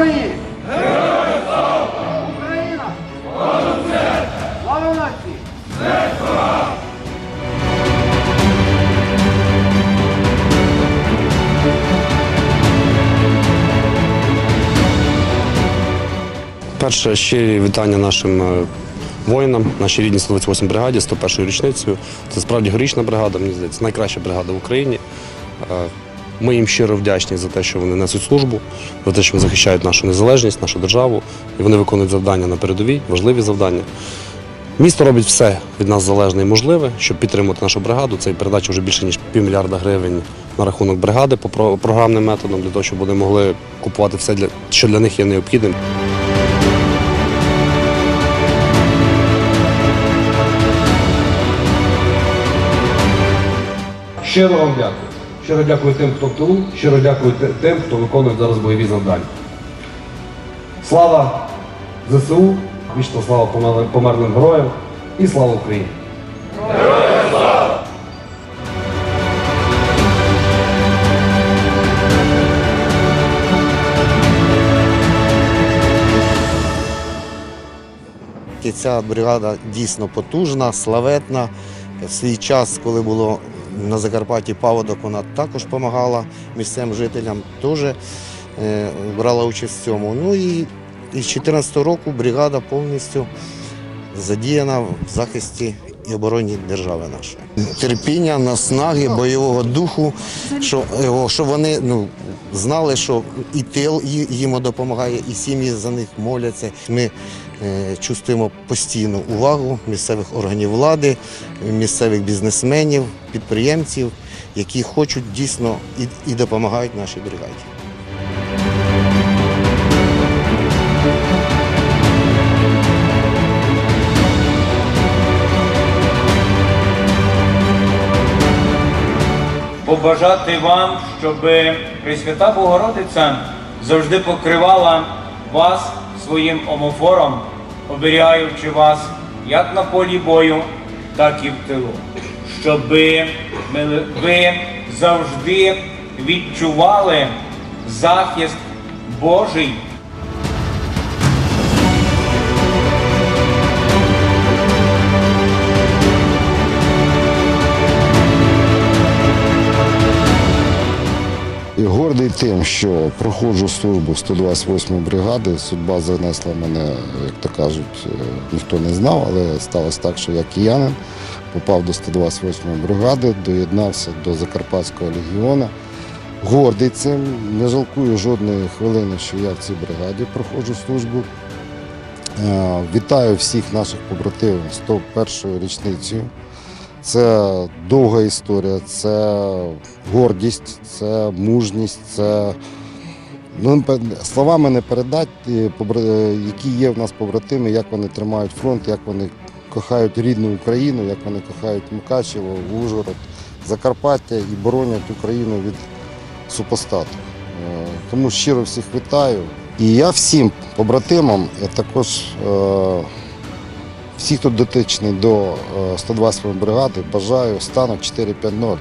Україні! Героям слава! Україна! Слава нації! Перше щирі вітання нашим е, воїнам, нашій рідній 128 бригаді, 101-ю річницею. Це справді горічна бригада, мені здається, найкраща бригада в Україні. Е, ми їм щиро вдячні за те, що вони несуть службу, за те, що вони захищають нашу незалежність, нашу державу. І вони виконують завдання на передовій, важливі завдання. Місто робить все від нас залежне і можливе, щоб підтримати нашу бригаду. Це передача вже більше ніж півмільярда гривень на рахунок бригади по про- програмним методам, для того, щоб вони могли купувати все, що для них є необхідним. Щиро вам дякую. Щиро дякую тим, хто в тилу, щиро дякую тим, хто виконує зараз бойові завдання. Слава ЗСУ, вічна слава померлим, героям і слава Україні! Ця бригада дійсно потужна, славетна. В свій час, коли було на Закарпатті паводок, вона також допомагала місцевим жителям, теж е, брала участь в цьому. Ну і із 2014 року бригада повністю задіяна в захисті і обороні держави нашої. Терпіння, наснаги, бойового духу, що, вони ну, знали, що і тил їм допомагає, і сім'ї за них моляться. Ми чувствуємо постійну увагу місцевих органів влади, місцевих бізнесменів, підприємців, які хочуть дійсно і, і допомагають нашій бригаді. побажати вам, щоб Пресвята Богородиця завжди покривала вас своїм омофором, оберігаючи вас як на полі бою, так і в тилу. Щоб ви завжди відчували захист Божий тим, що проходжу службу 128-ї бригади. Судьба занесла мене, як то кажуть, е, ніхто не знав, але сталося так, що я киянин, попав до 128-ї бригади, доєднався до Закарпатського легіону. Гордий цим, не жалкую жодної хвилини, що я в цій бригаді проходжу службу. Е, Вітаю всіх наших побратимів з 101 річницею. Це довга історія, це гордість, це мужність, це ну, словами не передати, які є в нас побратими, як вони тримають фронт, як вони кохають рідну Україну, як вони кохають Мукачево, Ужгород, Закарпаття і боронять Україну від супостату. Е, Тому щиро всіх вітаю. І я всім побратимам, я також е, всі, хто дотичний до е, 128 бригади, бажаю стану 4-5-0.